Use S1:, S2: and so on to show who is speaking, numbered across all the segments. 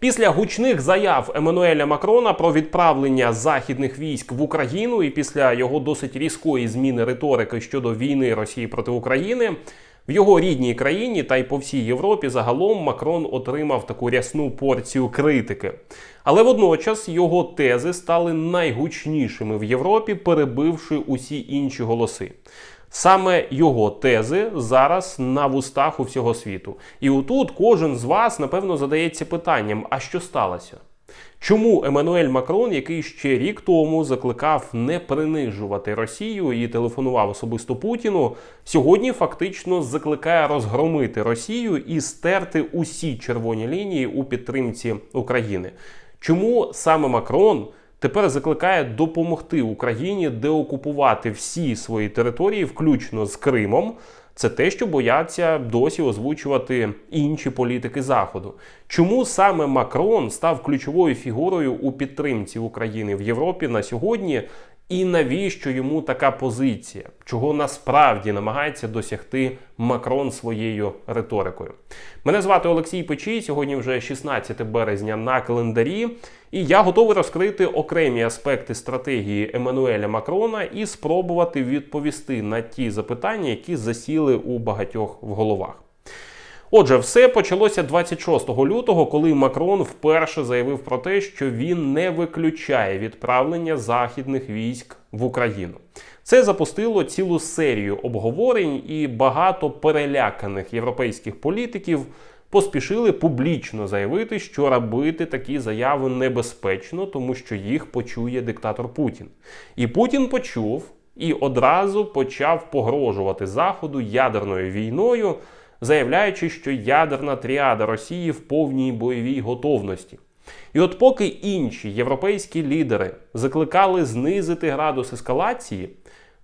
S1: Після гучних заяв Еммануеля Макрона про відправлення західних військ в Україну і після його досить різкої зміни риторики щодо війни Росії проти України. В його рідній країні та й по всій Європі загалом Макрон отримав таку рясну порцію критики. Але водночас його тези стали найгучнішими в Європі, перебивши усі інші голоси. Саме його тези зараз на вустах у всього світу. І отут кожен з вас, напевно, задається питанням: а що сталося? Чому Еммануель Макрон, який ще рік тому закликав не принижувати Росію і телефонував особисто Путіну, сьогодні фактично закликає розгромити Росію і стерти усі червоні лінії у підтримці України? Чому саме Макрон тепер закликає допомогти Україні деокупувати всі свої території, включно з Кримом? Це те, що бояться досі озвучувати інші політики Заходу. Чому саме Макрон став ключовою фігурою у підтримці України в Європі на сьогодні? І навіщо йому така позиція, чого насправді намагається досягти Макрон своєю риторикою? Мене звати Олексій Печій. Сьогодні вже 16 березня на календарі, і я готовий розкрити окремі аспекти стратегії Еммануеля Макрона і спробувати відповісти на ті запитання, які засіли у багатьох в головах. Отже, все почалося 26 лютого, коли Макрон вперше заявив про те, що він не виключає відправлення західних військ в Україну. Це запустило цілу серію обговорень, і багато переляканих європейських політиків поспішили публічно заявити, що робити такі заяви небезпечно, тому що їх почує диктатор Путін. І Путін почув і одразу почав погрожувати Заходу ядерною війною заявляючи, що ядерна тріада Росії в повній бойовій готовності. І от поки інші європейські лідери закликали знизити градус ескалації,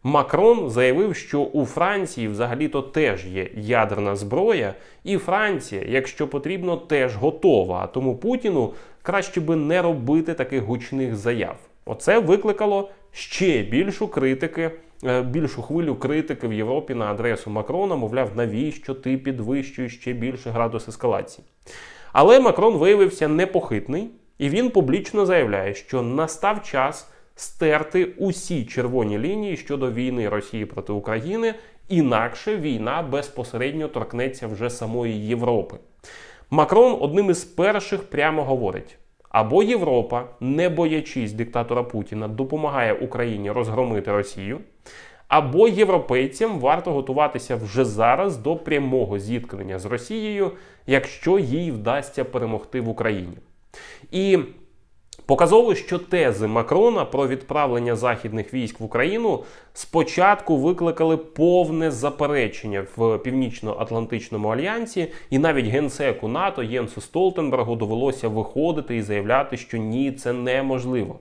S1: Макрон заявив, що у Франції взагалі-то теж є ядерна зброя, і Франція, якщо потрібно, теж готова. А тому Путіну краще би не робити таких гучних заяв. Оце викликало ще більшу критики більшу хвилю критики в Європі на адресу Макрона, мовляв, навіщо ти підвищуєш ще більше градус ескалації. Але Макрон виявився непохитний, і він публічно заявляє, що настав час стерти усі червоні лінії щодо війни Росії проти України, інакше війна безпосередньо торкнеться вже самої Європи. Макрон одним із перших прямо говорить. Або Європа, не боячись диктатора Путіна, допомагає Україні розгромити Росію, або європейцям варто готуватися вже зараз до прямого зіткнення з Росією, якщо їй вдасться перемогти в Україні. І Показово, що тези Макрона про відправлення західних військ в Україну спочатку викликали повне заперечення в Північно-Атлантичному альянсі, і навіть генсеку НАТО Єнсу Столтенбергу довелося виходити і заявляти, що ні, це неможливо.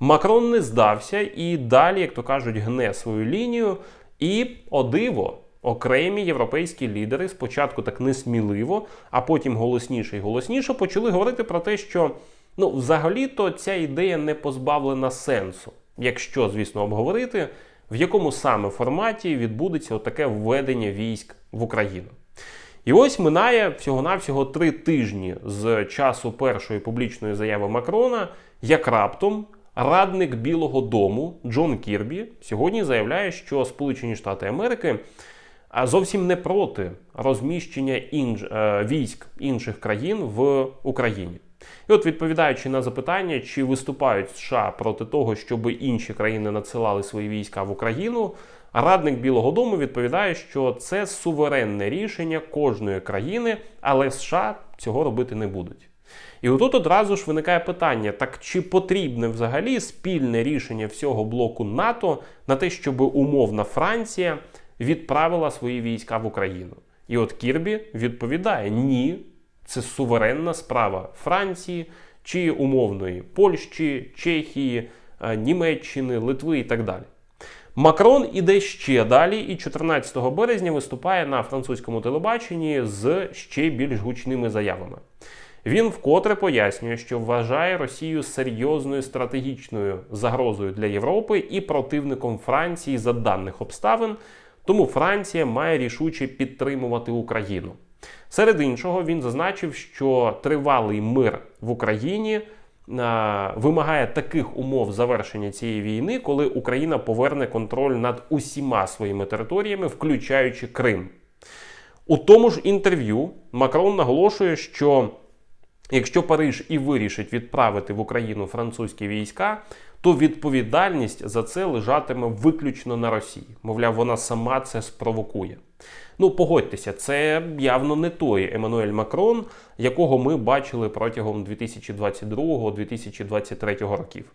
S1: Макрон не здався і далі, як то кажуть, гне свою лінію. І о диво, окремі європейські лідери спочатку так несміливо, а потім голосніше і голосніше почали говорити про те, що. Ну, взагалі-то ця ідея не позбавлена сенсу, якщо, звісно, обговорити, в якому саме форматі відбудеться таке введення військ в Україну. І ось минає всього-навсього три тижні з часу першої публічної заяви Макрона, як раптом радник Білого Дому Джон Кірбі сьогодні заявляє, що Сполучені Штати Америки зовсім не проти розміщення інж... Е, військ інших країн в Україні. І от відповідаючи на запитання, чи виступають США проти того, щоб інші країни надсилали свої війська в Україну, радник Білого Дому відповідає, що це суверенне рішення кожної країни, але США цього робити не будуть. І отут одразу ж виникає питання: так чи потрібне взагалі спільне рішення всього блоку НАТО на те, щоб умовна Франція відправила свої війська в Україну? І от Кірбі відповідає: ні, це суверенна справа Франції чи умовної Польщі, Чехії, е, Німеччини, Литви і так далі. Макрон іде ще далі, і 14 березня виступає на французькому телебаченні з ще більш гучними заявами. Він вкотре пояснює, що вважає Росію серйозною стратегічною загрозою для Європи і противником Франції за даних обставин, тому Франція має рішуче підтримувати Україну. Серед іншого, він зазначив, що тривалий мир в Україні а, вимагає таких умов завершення цієї війни, коли Україна поверне контроль над усіма своїми територіями, включаючи Крим. У тому ж інтерв'ю Макрон наголошує, що якщо Париж і вирішить відправити в Україну французькі війська, то відповідальність за це лежатиме виключно на Росії. Мовляв, вона сама це спровокує. Ну, погодьтеся, це явно не той Еммануель Макрон, якого ми бачили протягом 2022-2023 років.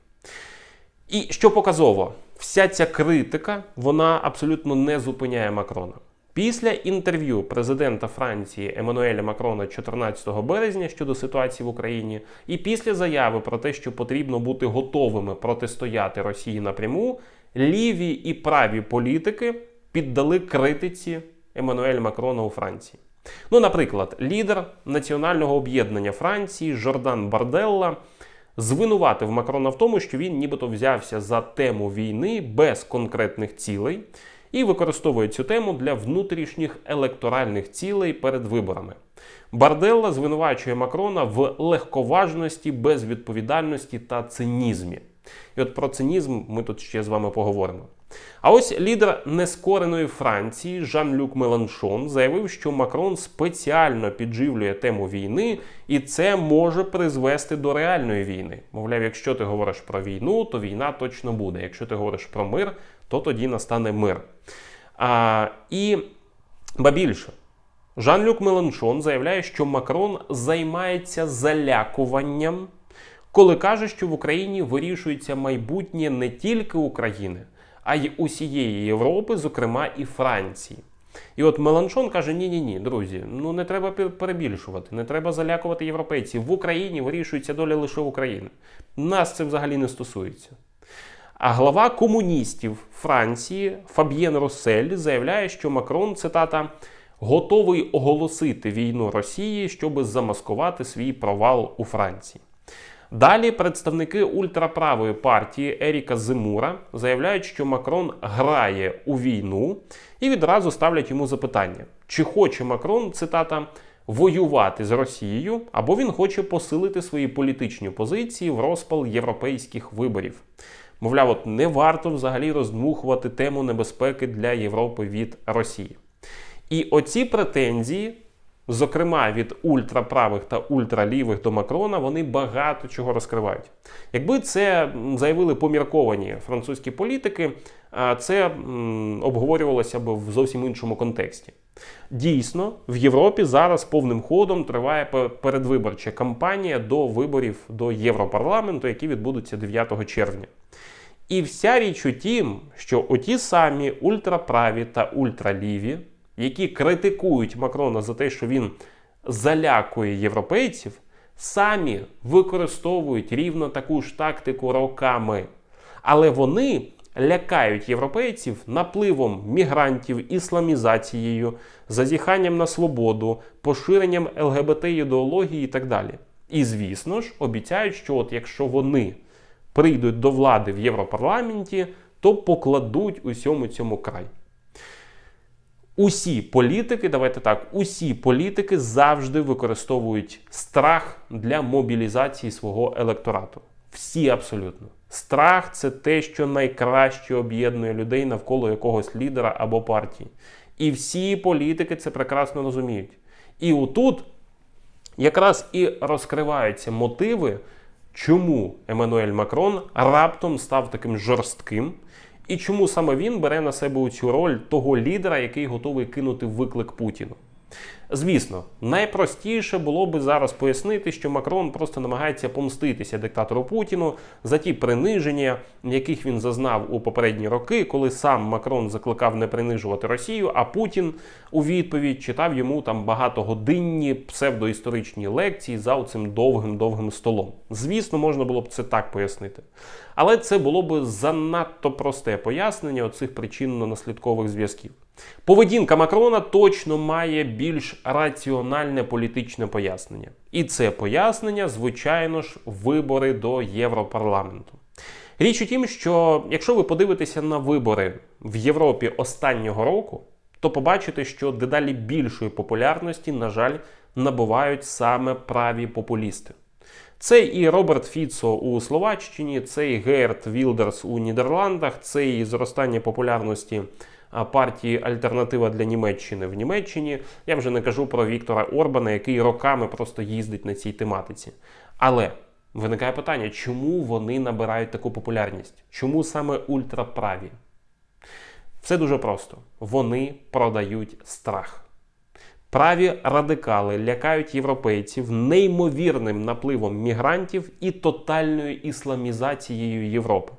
S1: І що показово, вся ця критика вона абсолютно не зупиняє Макрона. Після інтерв'ю президента Франції Еммануеля Макрона 14 березня щодо ситуації в Україні, і після заяви про те, що потрібно бути готовими протистояти Росії напряму, ліві і праві політики піддали критиці Еммануеля Макрона у Франції. Ну, наприклад, лідер національного об'єднання Франції Жордан Барделла звинуватив Макрона в тому, що він нібито взявся за тему війни без конкретних цілей і використовує цю тему для внутрішніх електоральних цілей перед виборами. Барделла звинувачує Макрона в легковажності, безвідповідальності та цинізмі. І от про цинізм ми тут ще з вами поговоримо. А ось лідер нескореної Франції Жан-Люк Меланшон заявив, що Макрон спеціально підживлює тему війни, і це може призвести до реальної війни. Мовляв, якщо ти говориш про війну, то війна точно буде. Якщо ти говориш про мир, то тоді настане мир. А, І ба більше. Жан-Люк Меланшон заявляє, що Макрон займається залякуванням, коли каже, що в Україні вирішується майбутнє не тільки України, а й усієї Європи, зокрема і Франції. І от Меланшон каже: ні, ні, ні, друзі, ну не треба перебільшувати, не треба залякувати європейців. В Україні вирішується доля лише України. Нас це взагалі не стосується. А глава комуністів Франції Фаб'єн Росель заявляє, що Макрон, цитата, готовий оголосити війну Росії, щоб замаскувати свій провал у Франції. Далі представники ультраправої партії Еріка Зимура заявляють, що Макрон грає у війну і відразу ставлять йому запитання: чи хоче Макрон, цитата, воювати з Росією, або він хоче посилити свої політичні позиції в розпал європейських виборів. Мовляв, от не варто взагалі роздмухувати тему небезпеки для Європи від Росії. І оці претензії, зокрема від ультраправих та ультралівих до Макрона, вони багато чого розкривають. Якби це заявили помірковані французькі політики, це обговорювалося б в зовсім іншому контексті. Дійсно, в Європі зараз повним ходом триває передвиборча кампанія до виборів до Європарламенту, які відбудуться 9 червня. І вся річ у тім, що оті самі ультраправі та ультраліві, які критикують Макрона за те, що він залякує європейців, самі використовують рівно таку ж тактику роками. Але вони лякають європейців напливом мігрантів, ісламізацією, зазіханням на свободу, поширенням ЛГБТ-ідеології і так далі. І, звісно ж, обіцяють, що от якщо вони прийдуть до влади в Європарламенті, то покладуть усьому цьому край. Усі політики, давайте так, усі політики завжди використовують страх для мобілізації свого електорату. Всі абсолютно. Страх це те, що найкраще об'єднує людей навколо якогось лідера або партії. І всі політики це прекрасно розуміють. І отут якраз і розкриваються мотиви, чому Еммануель Макрон раптом став таким жорстким, і чому саме він бере на себе цю роль того лідера, який готовий кинути виклик Путіну. Звісно, найпростіше було би зараз пояснити, що Макрон просто намагається помститися диктатору Путіну за ті приниження, яких він зазнав у попередні роки, коли сам Макрон закликав не принижувати Росію, а Путін у відповідь читав йому там багатогодинні псевдоісторичні лекції за цим довгим-довгим столом. Звісно, можна було б це так пояснити. Але це було б занадто просте пояснення оцих причинно-наслідкових зв'язків. Поведінка Макрона точно має більш раціональне політичне пояснення. І це пояснення, звичайно ж, вибори до Європарламенту. Річ у тім, що якщо ви подивитеся на вибори в Європі останнього року, то побачите, що дедалі більшої популярності, на жаль, набувають саме праві популісти. Це і Роберт Фіцо у Словаччині, це і Герт Вілдерс у Нідерландах, це і зростання популярності партії Альтернатива для Німеччини в Німеччині. Я вже не кажу про Віктора Орбана, який роками просто їздить на цій тематиці. Але виникає питання, чому вони набирають таку популярність? Чому саме ультраправі? Все дуже просто. Вони продають страх. Праві радикали лякають європейців неймовірним напливом мігрантів і тотальною ісламізацією Європи.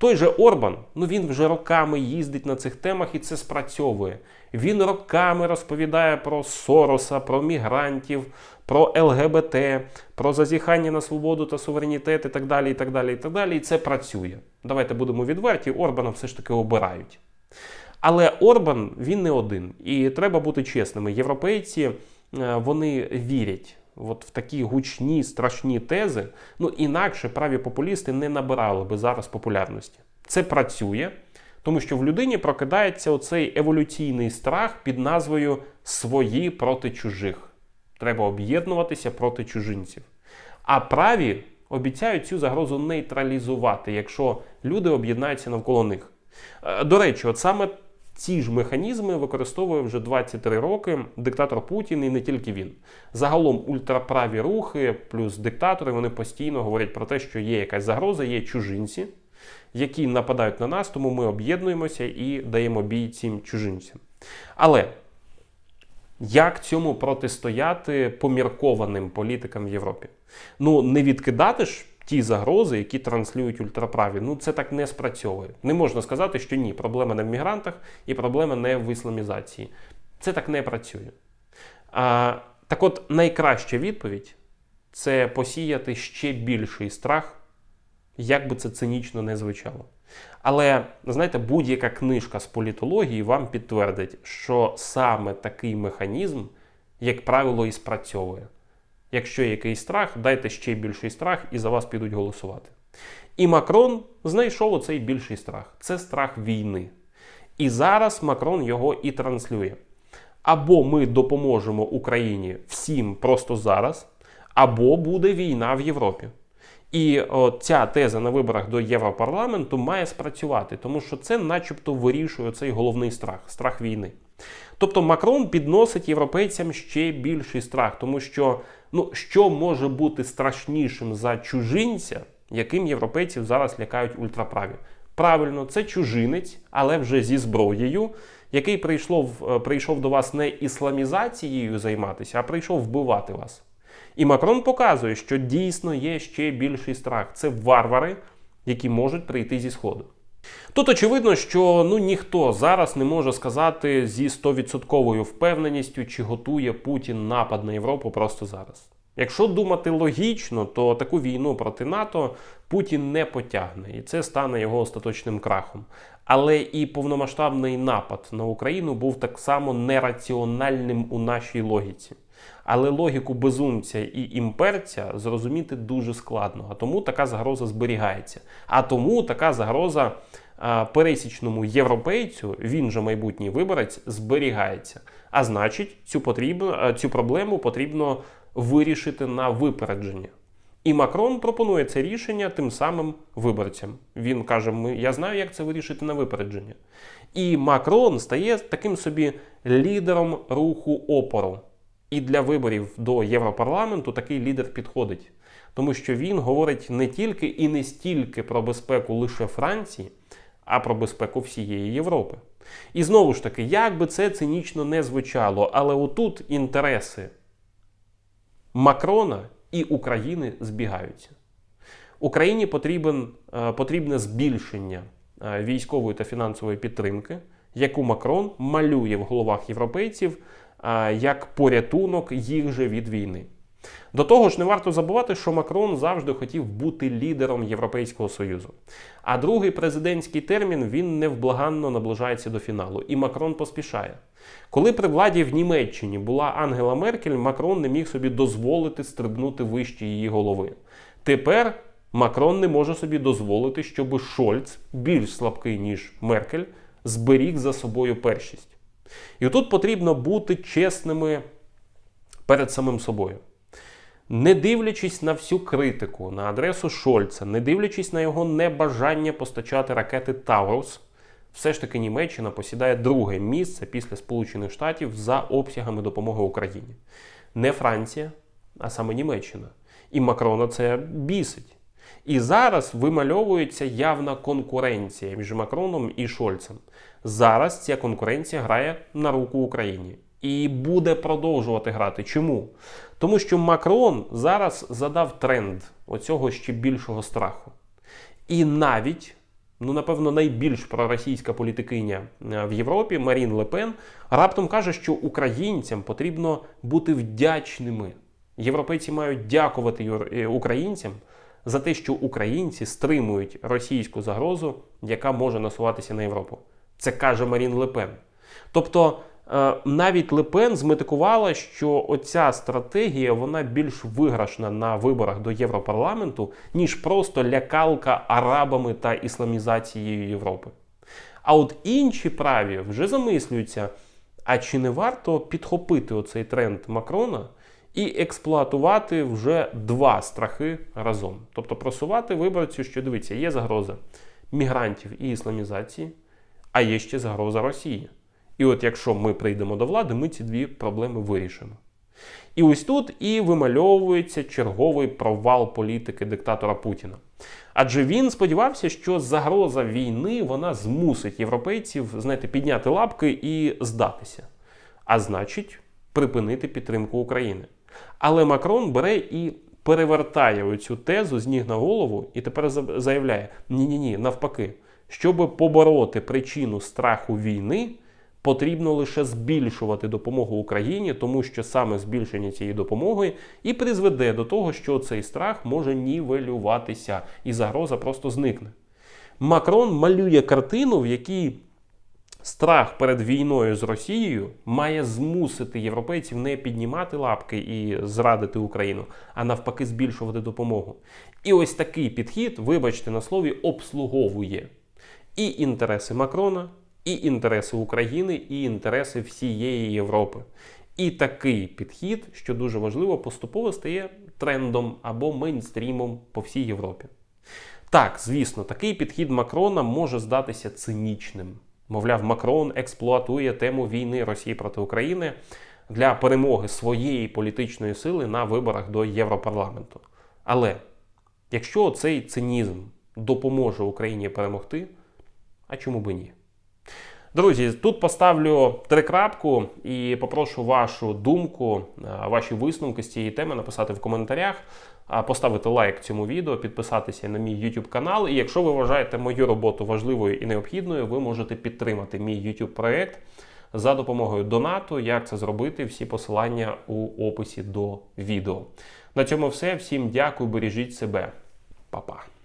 S1: Той же Орбан, ну він вже роками їздить на цих темах і це спрацьовує. Він роками розповідає про Сороса, про мігрантів, про ЛГБТ, про зазіхання на свободу та суверенітет і так далі. І так далі, і так далі. І це працює. Давайте будемо відверті, Орбана все ж таки обирають. Але Орбан він не один. І треба бути чесними. Європейці е, вони вірять от в такі гучні, страшні тези. Ну інакше праві популісти не набирали би зараз популярності. Це працює, тому що в людині прокидається оцей еволюційний страх під назвою Свої проти чужих. Треба об'єднуватися проти чужинців. А праві обіцяють цю загрозу нейтралізувати, якщо люди об'єднаються навколо них. Е, До речі, от саме ці ж механізми використовує вже 23 роки диктатор Путін і не тільки він. Загалом ультраправі рухи плюс диктатори вони постійно говорять про те, що є якась загроза, є чужинці, які нападають на нас, тому ми об'єднуємося і даємо бій цим чужинцям. Але як цьому протистояти поміркованим політикам в Європі? Ну, не відкидати ж ті загрози, які транслюють ультраправі. Ну, це так не спрацьовує. Не можна сказати, що ні, проблема не в мігрантах і проблема не в ісламізації. Це так не працює. А, Так от, найкраща відповідь це посіяти ще більший страх, як би це цинічно не звучало. Але знаєте, будь-яка книжка з політології вам підтвердить, що саме такий механізм, як правило, і спрацьовує. Якщо є якийсь страх, дайте ще більший страх і за вас підуть голосувати. І Макрон знайшов оцей більший страх це страх війни. І зараз Макрон його і транслює. Або ми допоможемо Україні всім просто зараз, або буде війна в Європі. І о, ця теза на виборах до Європарламенту має спрацювати, тому що це, начебто, вирішує цей головний страх страх війни. Тобто Макрон підносить європейцям ще більший страх, тому що ну, що може бути страшнішим за чужинця, яким європейців зараз лякають ультраправі? Правильно, це чужинець, але вже зі зброєю, який прийшов, прийшов до вас не ісламізацією займатися, а прийшов вбивати вас. І Макрон показує, що дійсно є ще більший страх. Це варвари, які можуть прийти зі сходу. Тут очевидно, що ну ніхто зараз не може сказати зі 100% впевненістю, чи готує Путін напад на Європу просто зараз. Якщо думати логічно, то таку війну проти НАТО Путін не потягне, і це стане його остаточним крахом. Але і повномасштабний напад на Україну був так само нераціональним у нашій логіці. Але логіку безумця і імперця зрозуміти дуже складно. А тому така загроза зберігається. А тому така загроза пересічному європейцю, він же майбутній виборець, зберігається. А значить, цю потрібно, цю проблему потрібно вирішити на випередження. І Макрон пропонує це рішення тим самим виборцям. Він каже: Я знаю, як це вирішити на випередження. І Макрон стає таким собі лідером руху опору. І для виборів до Європарламенту такий лідер підходить, тому що він говорить не тільки і не стільки про безпеку лише Франції, а про безпеку всієї Європи. І знову ж таки, як би це цинічно не звучало, але отут інтереси Макрона і України збігаються. Україні потрібен, потрібне збільшення військової та фінансової підтримки, яку Макрон малює в головах європейців як порятунок їх же від війни. До того ж, не варто забувати, що Макрон завжди хотів бути лідером Європейського Союзу. А другий президентський термін він невблаганно наближається до фіналу, і Макрон поспішає. Коли при владі в Німеччині була Ангела Меркель, Макрон не міг собі дозволити стрибнути вище її голови. Тепер Макрон не може собі дозволити, щоб Шольц, більш слабкий ніж Меркель, зберіг за собою першість. І тут потрібно бути чесними перед самим собою. Не дивлячись на всю критику на адресу Шольца, не дивлячись на його небажання постачати ракети Таурус, все ж таки Німеччина посідає друге місце після Сполучених Штатів за обсягами допомоги Україні. Не Франція, а саме Німеччина. І Макрона це бісить. І зараз вимальовується явна конкуренція між Макроном і Шольцем. Зараз ця конкуренція грає на руку Україні і буде продовжувати грати. Чому? Тому що Макрон зараз задав тренд оцього ще більшого страху. І навіть, ну напевно, найбільш проросійська політикиня е, в Європі Марін Лепен раптом каже, що українцям потрібно бути вдячними. Європейці мають дякувати е, українцям за те, що українці стримують російську загрозу, яка може насуватися на Європу. Це каже Марін Лепен. Тобто е, навіть Лепен зметикувала, що оця стратегія вона більш виграшна на виборах до Європарламенту, ніж просто лякалка арабами та ісламізацією Європи. А от інші праві вже замислюються, а чи не варто підхопити оцей тренд Макрона і експлуатувати вже два страхи разом? Тобто просувати виборцю, що дивіться, є загроза мігрантів і ісламізації, а є ще загроза Росії. І от якщо ми прийдемо до влади, ми ці дві проблеми вирішимо. І ось тут і вимальовується черговий провал політики диктатора Путіна. Адже він сподівався, що загроза війни вона змусить європейців знаєте, підняти лапки і здатися. А значить, припинити підтримку України. Але Макрон бере і перевертає оцю тезу з ніг на голову і тепер заявляє: ні-ні ні, навпаки, щоб побороти причину страху війни, потрібно лише збільшувати допомогу Україні, тому що саме збільшення цієї допомоги і призведе до того, що цей страх може нівелюватися, і загроза просто зникне. Макрон малює картину, в якій страх перед війною з Росією має змусити європейців не піднімати лапки і зрадити Україну, а навпаки, збільшувати допомогу. І ось такий підхід, вибачте на слові, обслуговує і інтереси Макрона, і інтереси України, і інтереси всієї Європи. І такий підхід, що дуже важливо, поступово стає трендом або мейнстрімом по всій Європі. Так, звісно, такий підхід Макрона може здатися цинічним. Мовляв, Макрон експлуатує тему війни Росії проти України для перемоги своєї політичної сили на виборах до Європарламенту. Але якщо цей цинізм допоможе Україні перемогти, а чому би ні? Друзі, тут поставлю трикрапку і попрошу вашу думку, ваші висновки з цієї теми написати в коментарях, поставити лайк цьому відео, підписатися на мій YouTube канал. І якщо ви вважаєте мою роботу важливою і необхідною, ви можете підтримати мій YouTube проект за допомогою донату. Як це зробити? Всі посилання у описі до відео. На цьому все. Всім дякую, бережіть себе, Па-па.